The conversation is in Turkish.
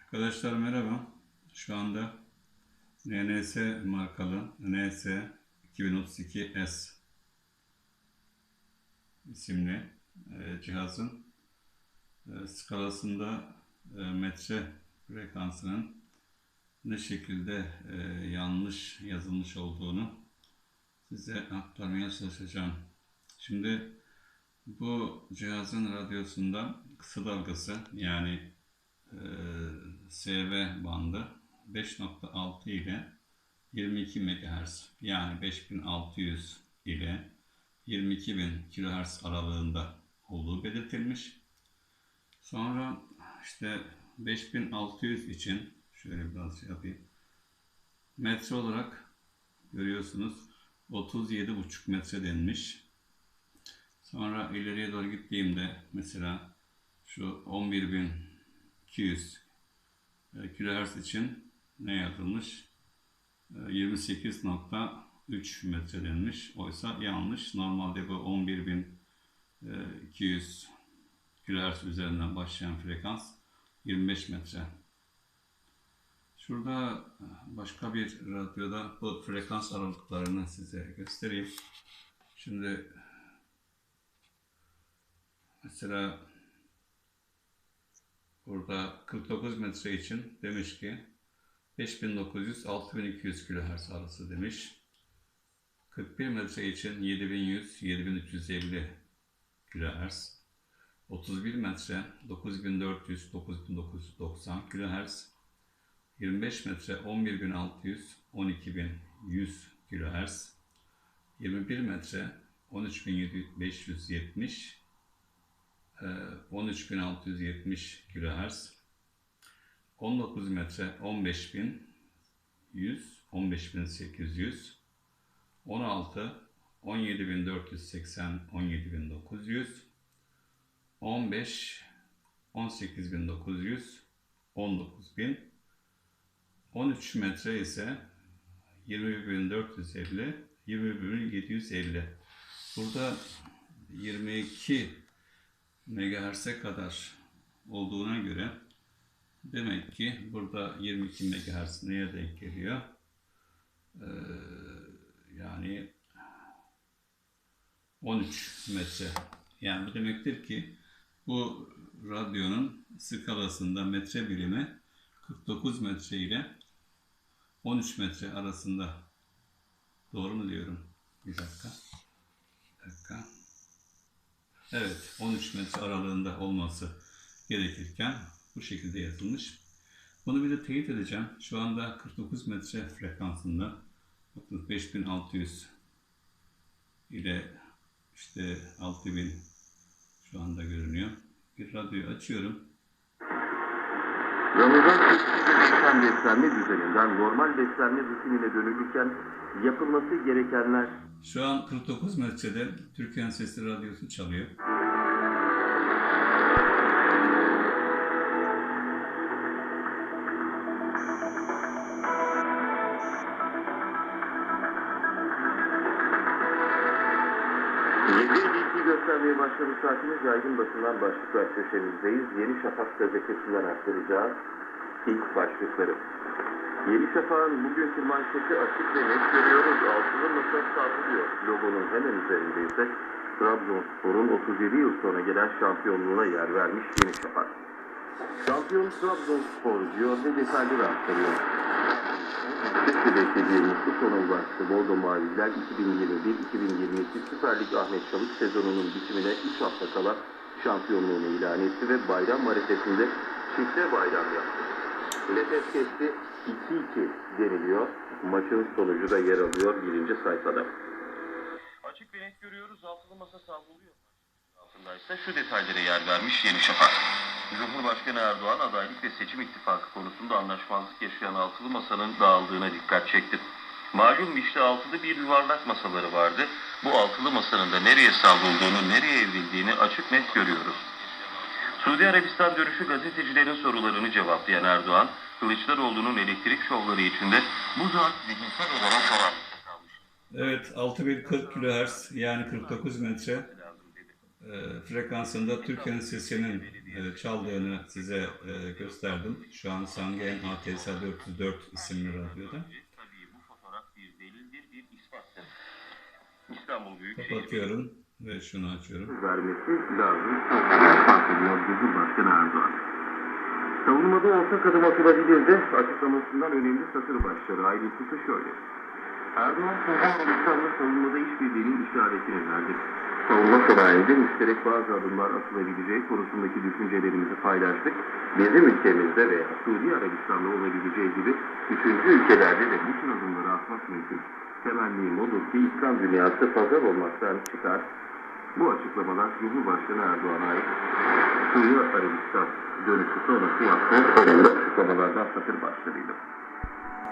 Arkadaşlar merhaba. Şu anda NNS markalı NS 2032S isimli e, cihazın e, skalasında e, metre frekansının ne şekilde yanlış yazılmış olduğunu size aktarmaya çalışacağım. Şimdi bu cihazın radyosunda kısa dalgası yani e, SV bandı 5.6 ile 22 MHz yani 5600 ile 22000 kHz aralığında olduğu belirtilmiş. Sonra işte 5600 için şöyle biraz şey yapayım. Metre olarak görüyorsunuz 37,5 metre denmiş. Sonra ileriye doğru gittiğimde mesela şu 11.200 e, kilohertz için ne yazılmış? E, 28.3 metre denmiş. Oysa yanlış. Normalde bu 11.200 kilohertz üzerinden başlayan frekans 25 metre. Şurada başka bir radyoda bu frekans aralıklarını size göstereyim. Şimdi mesela burada 49 metre için demiş ki 5900-6200 kHz arası demiş. 41 metre için 7100-7350 kHz. 31 metre 9400-9990 kHz. 25 metre 11600-12100 kHz. 21 metre 13570 e, 13670 kHz. 19 metre 15100 15800 16 17480 17900 15 18900 19000 13 metre ise 21450 21750 burada 22 MHz'e kadar olduğuna göre demek ki burada 22 MHz neye denk geliyor? Ee, yani 13 metre. Yani bu demektir ki bu radyonun skalasında metre birimi 49 metre ile 13 metre arasında. Doğru mu diyorum? Bir dakika. Evet, 13 metre aralığında olması gerekirken bu şekilde yazılmış. Bunu bir de teyit edeceğim. Şu anda 49 metre frekansında bakın 5600 ile işte 6000 şu anda görünüyor. Bir radyoyu açıyorum. Ramazan kısmında değişen beslenme düzeninden normal beslenme rutinine dönülürken yapılması gerekenler Şu an 49 metrede Türkiye'nin Sesli Radyosu çalıyor. Göstermeye başladı saatimiz yaygın basından başlıklar köşemizdeyiz. Yeni Şafak gazetesinden aktaracağız ilk başlıkları. Yeni Şafak'ın bugünkü manşeti açık ve net görüyoruz. Altılı masa savruluyor. Logonun hemen üzerinde ise Trabzonspor'un 37 yıl sonra gelen şampiyonluğuna yer vermiş Yeni Şafak. Şampiyon Trabzonspor diyor ve detayları aktarıyor. Sürekli beklediği mutlu sona ulaştı. Bordo Maviler 2021-2022 Süper Lig Ahmet Çavuk sezonunun bitimine 3 hafta kala şampiyonluğunu ilan etti ve bayram marifesinde çifte bayram yaptı. Nefes kesti 2-2 deniliyor. Maçın sonucu da yer alıyor birinci sayfada. Açık ve net görüyoruz altılı masa savruluyor. Altındaysa şu detaylara yer vermiş Yeni Şafak. Cumhurbaşkanı Erdoğan adaylık ve seçim ittifakı konusunda anlaşmazlık yaşayan altılı masanın dağıldığına dikkat çekti. Malum işte altılı bir yuvarlak masaları vardı. Bu altılı masanın da nereye savrulduğunu, nereye evrildiğini açık net görüyoruz. Suudi Arabistan dönüşü gazetecilerin sorularını cevaplayan Erdoğan, Kılıçdaroğlu'nun elektrik şovları içinde bu zat zihinsel olarak kalmış. Evet 6040 kHz yani 49 metre e, frekansında Türkiye'nin sesinin e, çaldığını size e, gösterdim. Şu an Sangen ATS 404 isimli radyoda. Kapatıyorum ve şunu açıyorum. vermesi lazım. Bahsediyor Cumhurbaşkanı Erdoğan. Savunmada ortak adım atılabilir de açıklamasından önemli satır başları. Ayrıntısı şöyle. Erdoğan Arabistan'la savunmada işbirliğinin işaretini verdi. Savunma sanayinde müşterek bazı adımlar atılabileceği konusundaki düşüncelerimizi paylaştık. Bizim ülkemizde veya Suudi Arabistan'da olabileceği gibi üçüncü ülkelerde de bu adımları atmak mümkün. Temennim odur ki İslam dünyası pazar olmaktan çıkar. Bu açıklamalar Cumhurbaşkanı Erdoğan'a ait Suudi Arabistan dönüşü sonrası yaptığı önemli açıklamalardan satır başlarıydı.